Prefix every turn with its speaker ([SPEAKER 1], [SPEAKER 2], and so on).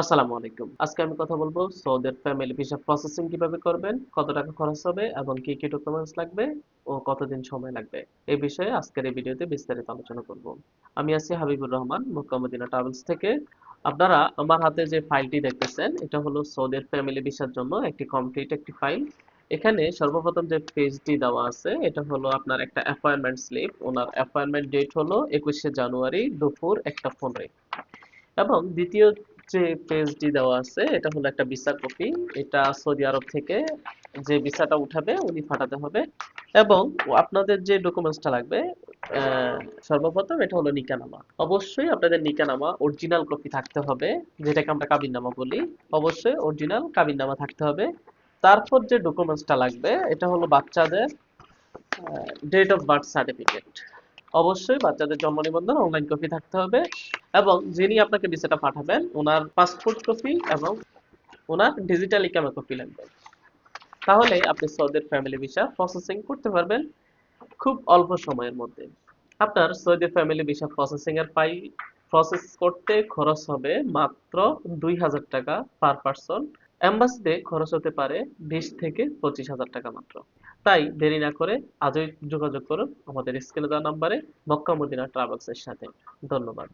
[SPEAKER 1] আসসালামু আলাইকুম। আজকে আমি কথা বলব সৌদের ফ্যামিলি ভিসা প্রসেসিং কীভাবে করবেন, কত টাকা খরচ হবে এবং কি কি ডকুমেন্টস লাগবে ও কতদিন সময় লাগবে। এই বিষয়ে আজকের এই ভিডিওতে বিস্তারিত আলোচনা করব। আমি আছি হাবিবুর রহমান, মক্কা ট্রাভেলস থেকে। আপনারা আমার হাতে যে ফাইলটি দেখতেছেন, এটা হলো সৌদের ফ্যামিলি ভিসার জন্য একটি কমপ্লিট একটি ফাইল এখানে সর্বপ্রথম যে পেজটি দেওয়া আছে, এটা হলো আপনার একটা appointment slip owner appointment date হলো একুশে জানুয়ারি দুপুর একটা পনেরো এবং দ্বিতীয় যে পেজটি দেওয়া আছে, এটা হলো একটা ভিসা কপি এটা সৌদি আরব থেকে যে ভিসাটা উঠাবে, উনি পাঠাতে হবে। এবং আপনাদের যে ডকুমেন্টসটা লাগবে সর্বপ্রথম এটা হলো নিকানামা। অবশ্যই আপনাদের নিকানামা অরিজিনাল কপি থাকতে হবে, যেটাকে আমরা কাবিননামা বলি। অবশ্যই অরিজিনাল কাবিননামা থাকতে হবে। তারপর যে ডকুমেন্টসটা লাগবে, এটা হলো বাচ্চাদের ডেট অফ বার্থ সার্টিফিকেট অবশ্যই বাচ্চাদের জন্ম নিবন্ধন অনলাইন কপি থাকতে হবে। এবং যিনি আপনাকে ভিসাটা পাঠাবেন, ওনার পাসপোর্ট কপি এবং ওনার ডিজিটাল ইকামা কপি লাগবে। তাহলে আপনি সৌদির ফ্যামিলি ভিসা প্রসেসিং করতে পারবেন খুব অল্প সময়ের মধ্যে। আপনার সৌদি ফ্যামিলি ভিসা প্রসেসিং এর পাই প্রসেস করতে খরচ হবে মাত্র দুই হাজার টাকা পার পার্সন এম্বাসিতে খরচ হতে পারে বিশ থেকে পঁচিশ হাজার টাকা মাত্র। তাই দেরি না করে আজই যোগাযোগ করুন আমাদের স্ক্রিনে দেওয়া নাম্বারে মক্কা মদিনা ট্রাভেলসের সাথে। ধন্যবাদ।